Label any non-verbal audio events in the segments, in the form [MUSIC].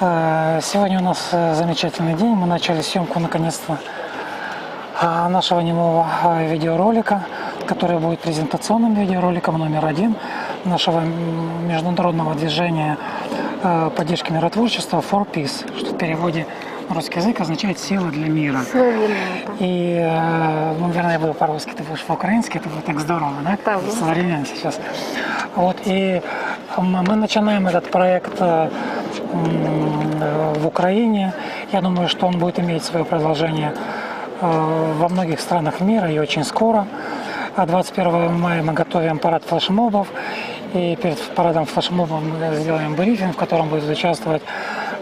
Э, Сегодня у нас э, замечательный день. Мы начали съемку наконец-то э, нашего немого э, видеоролика, который будет презентационным видеороликом номер один нашего международного движения поддержки миротворчества For Peace, что в переводе на русский язык означает «сила для мира». И, э, ну, наверное, я буду по-русски, ты будешь по-украински, это будет так здорово, да? Так. Современно сейчас. Вот, и мы начинаем этот проект э, в Украине. Я думаю, что он будет иметь свое продолжение э, во многих странах мира и очень скоро. А 21 мая мы готовим парад флешмобов. И перед парадом флешмобов мы сделаем брифинг, в котором будут участвовать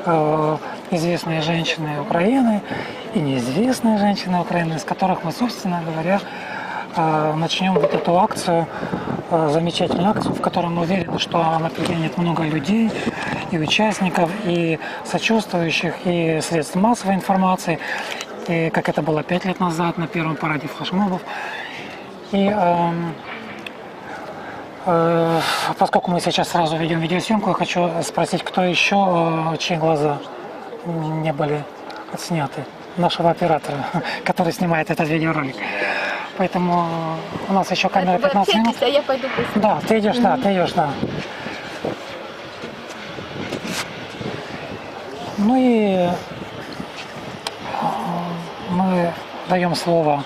э, известные женщины Украины и неизвестные женщины Украины, с которых мы, собственно говоря, э, начнем вот эту акцию, замечательную акцию, в которой мы уверены, что она притянет много людей, и участников, и сочувствующих, и средств массовой информации, и как это было пять лет назад на первом параде флешмобов. И эм, э, поскольку мы сейчас сразу ведем видеосъемку, я хочу спросить, кто еще, э, чьи глаза не были отсняты нашего оператора, [LAUGHS] который снимает этот видеоролик. Поэтому э, у нас еще камера 15 минут. а я пойду быстро. Да, ты идешь, да, ты идешь, да. Ну и э, мы даем слово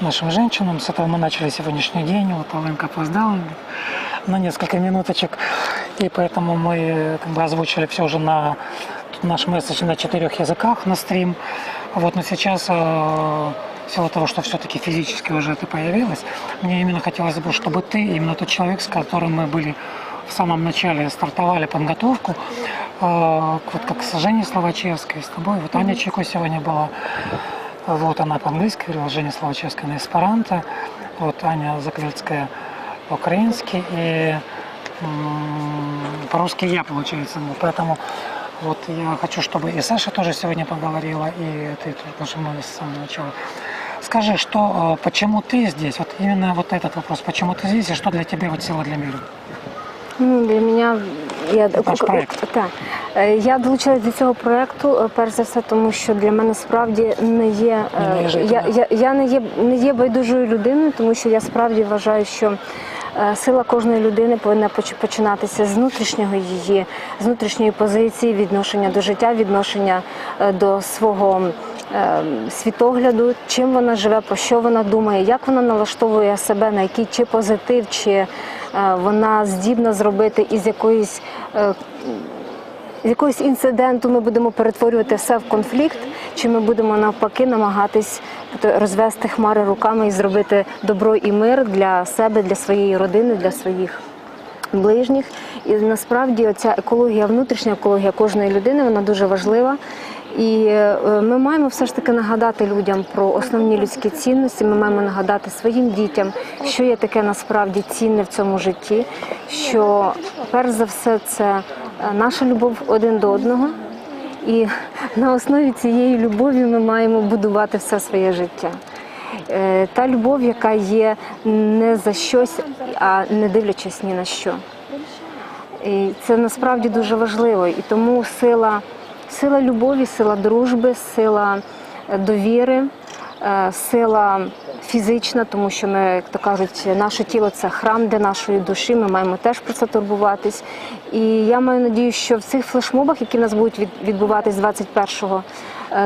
нашим женщинам. С этого мы начали сегодняшний день. Вот Оленка опоздала на несколько минуточек. И поэтому мы как бы озвучили все уже на наш месседж на четырех языках на стрим. Вот, но сейчас э, в силу того, что все-таки физически уже ты появилась, мне именно хотелось бы, чтобы ты, именно тот человек, с которым мы были в самом начале, стартовали подготовку, э, вот как с Женей с тобой, вот Аня Чеко сегодня была, вот она по-английски говорила, Женя Словачевская на эсперанто, вот Аня Заклецкая по-украински и по-русски я, получается. Ну, поэтому вот я хочу, чтобы и Саша тоже сегодня поговорила, и ты, потому что мы с самого начала. Скажи, что, э, почему ты здесь? Вот именно вот этот вопрос, почему ты здесь и что для тебя вот сила для мира? Ну, для мене я Ваш проект. Так. Е, Я долучилась до цього проекту, е, перш за все, тому що для мене справді не є е, Не я, я, я не є не є байдужою людиною, тому що я справді вважаю, що сила кожної людини повинна починатися з внутрішнього її, з внутрішньої позиції, відношення до життя, відношення е, до свого е, світогляду, чим вона живе, про що вона думає, як вона налаштовує себе, на який чи позитив, чи е, вона здібна зробити із якоїсь. З якогось інциденту ми будемо перетворювати все в конфлікт, чи ми будемо навпаки намагатись розвести хмари руками і зробити добро і мир для себе, для своєї родини, для своїх ближніх. І насправді ця екологія, внутрішня екологія кожної людини, вона дуже важлива. І е, ми маємо все ж таки нагадати людям про основні людські цінності. Ми маємо нагадати своїм дітям, що є таке насправді цінне в цьому житті. Що перш за все це е, наша любов один до одного. І на основі цієї любові ми маємо будувати все своє життя. Е, Та любов, яка є не за щось, а не дивлячись ні на що. І це насправді дуже важливо. І тому сила, сила любові, сила дружби, сила е, довіри, сила фізична, тому що ми, як то кажуть, наше тіло це храм для нашої душі. Ми маємо теж про це турбуватись. І я маю надію, що в цих флешмобах, які в нас будуть від- відбуватись 21 е,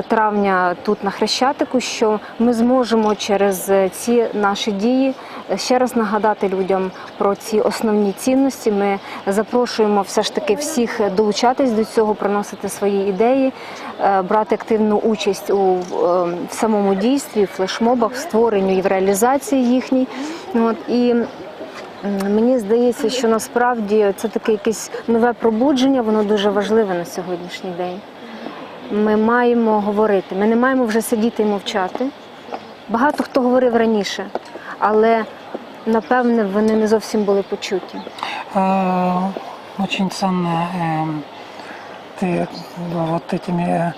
травня тут на Хрещатику, що ми зможемо через е, ці наші дії е, ще раз нагадати людям про ці основні цінності. Ми запрошуємо все ж таки всіх долучатись до цього, приносити свої ідеї, е, брати активну участь у е, в самому дійстві, в флешмобах, в створенні і в реалізації їхній. От і Мені здається, що насправді це таке якесь нове пробудження, воно дуже важливе на сьогоднішній день Ми маємо говорити, ми не маємо вже сидіти і мовчати. Багато хто говорив раніше, але напевне вони не зовсім були почуті. Э, Очень ценно э, ты вот этими э,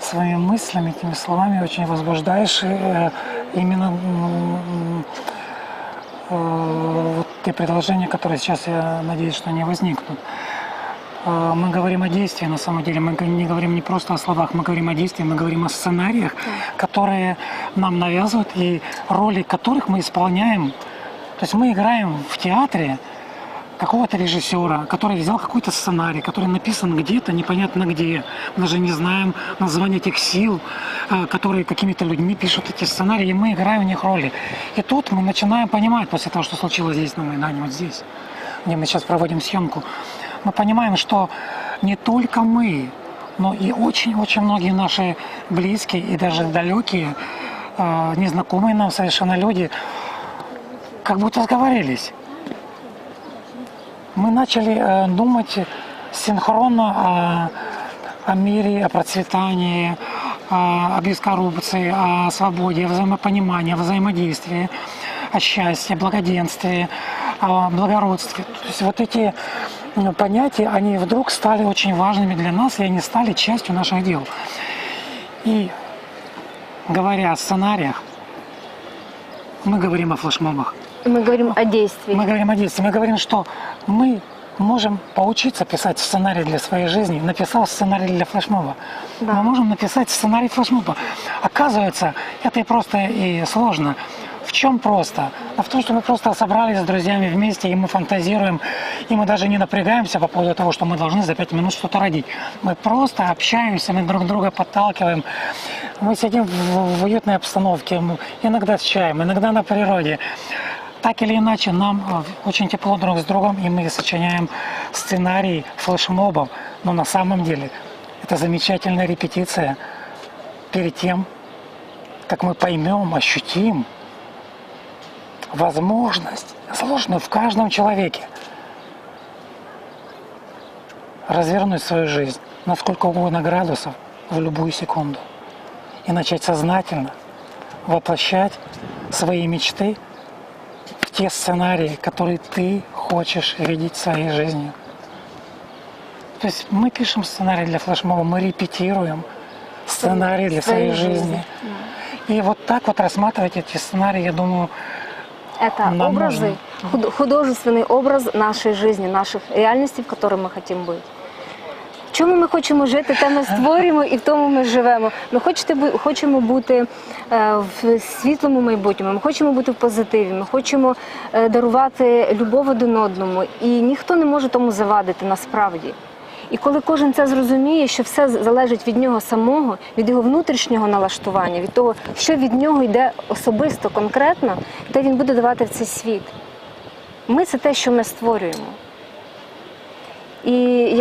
своими мыслями, этими словами очень возбуждаешь и, э, именно м, э, вот те предложения, которые сейчас, я надеюсь, что не возникнут. Э, мы говорим о действии, на самом деле. Мы не говорим не просто о словах, мы говорим о действии, мы говорим о сценариях, которые нам навязывают и роли которых мы исполняем. То есть мы играем в театре какого-то режиссера, который взял какой-то сценарий, который написан где-то, непонятно где. Мы даже не знаем название этих сил, э, которые какими-то людьми пишут эти сценарии, и мы играем в них роли. И тут мы начинаем понимать, после того, что случилось здесь на Майдане, вот здесь, где мы сейчас проводим съемку, мы понимаем, что не только мы, но и очень-очень многие наши близкие и даже далекие, э, незнакомые нам совершенно люди, как будто сговорились мы начали э, думать синхронно о, о мире, о процветании, о, о бескоррупции, о свободе, о взаимопонимании, о взаимодействии, о счастье, благоденствии, о благородстве. То есть вот эти понятия, они вдруг стали очень важными для нас, и они стали частью наших дел. И говоря о сценариях, мы говорим о флешмобах. Мы говорим о действии. Мы говорим о действии. Мы говорим, что мы можем поучиться писать сценарий для своей жизни. Написал сценарий для флешмоба. Да. Мы можем написать сценарий флешмоба. Оказывается, это и просто и сложно. В чем просто? А в том, что мы просто собрались с друзьями вместе, и мы фантазируем, и мы даже не напрягаемся по поводу того, что мы должны за пять минут что-то родить. Мы просто общаемся, мы друг друга подталкиваем. Мы сидим в, в уютной обстановке, иногда с чаем, иногда на природе. Так или иначе, нам э, очень тепло друг с другом, и мы сочиняем сценарий флешмобов. Но на самом деле это замечательная репетиция перед тем, как мы поймем, ощутим возможность, заложенную в каждом человеке, развернуть свою жизнь на сколько угодно градусов в любую секунду и начать сознательно воплощать свои мечты в те сценарии, которые ты хочешь видеть в своей жизни. То есть мы пишем сценарий для флешмоба, мы репетируем сценарий для своей, своей жизни. жизни. И вот так вот рассматривать эти сценарии, я думаю, Это Нам образы, худ- художественный образ нашої житті, наших реальностей, в которой ми хочемо бути. В чому ми хочемо жити, те ми створюємо і в тому ми живемо. Ми хочете, бу- хочемо бути е, в світлому майбутньому, ми хочемо бути в позитиві, ми хочемо е, дарувати любов один одному. І ніхто не може тому завадити насправді. І коли кожен це зрозуміє, що все залежить від нього самого, від його внутрішнього налаштування, від того, що від нього йде особисто, конкретно, те він буде давати в цей світ. Ми це те, що ми створюємо. І